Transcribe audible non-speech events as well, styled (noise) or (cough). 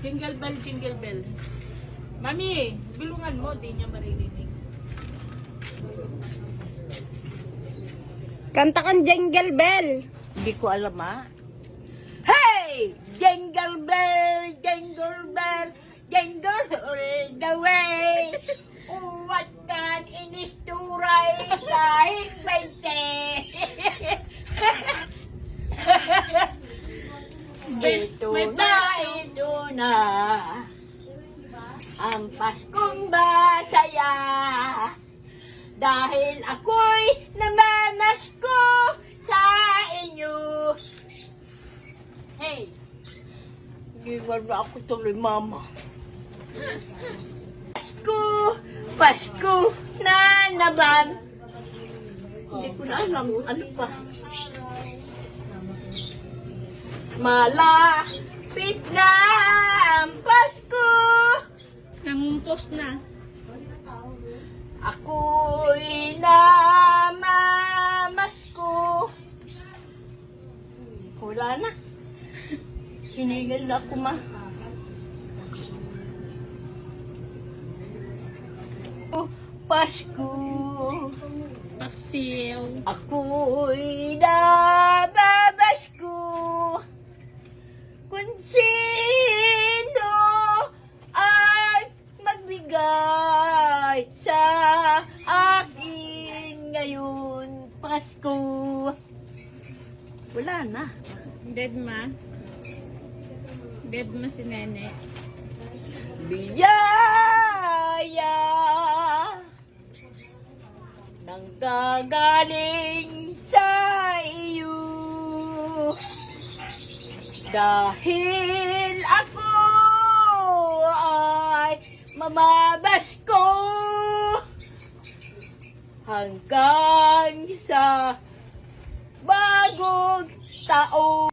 Jingle bell, jingle bell. Mami, bilungan mo, di niya maririnig. Kanta kang Jingle Bell. Hindi ko alam ha. Hey! Jingle bell, jingle bell, jingle all the way. (laughs) Uwat kan inisturay kahit bente. Na. Ang Paskong masaya. Dahil ako'y namamasko sa inyo. Hey! Iwan na ako tuloy, mama. Pasko! Pasko na naman! Hindi ko na alam ano pa. Malapit Namumpos na. Ako'y namamasko. Wala na. Hinigil na ako ma. Oh, Pasko, Paksiw. ako'y nababasko. Magbigay sa akin ngayon Pasko. Wala na. Dead ma. Dead ma si Nene. Biyaya nang gagaling sa iyo dahil ay mamabas ko hanggang sa bagong taon.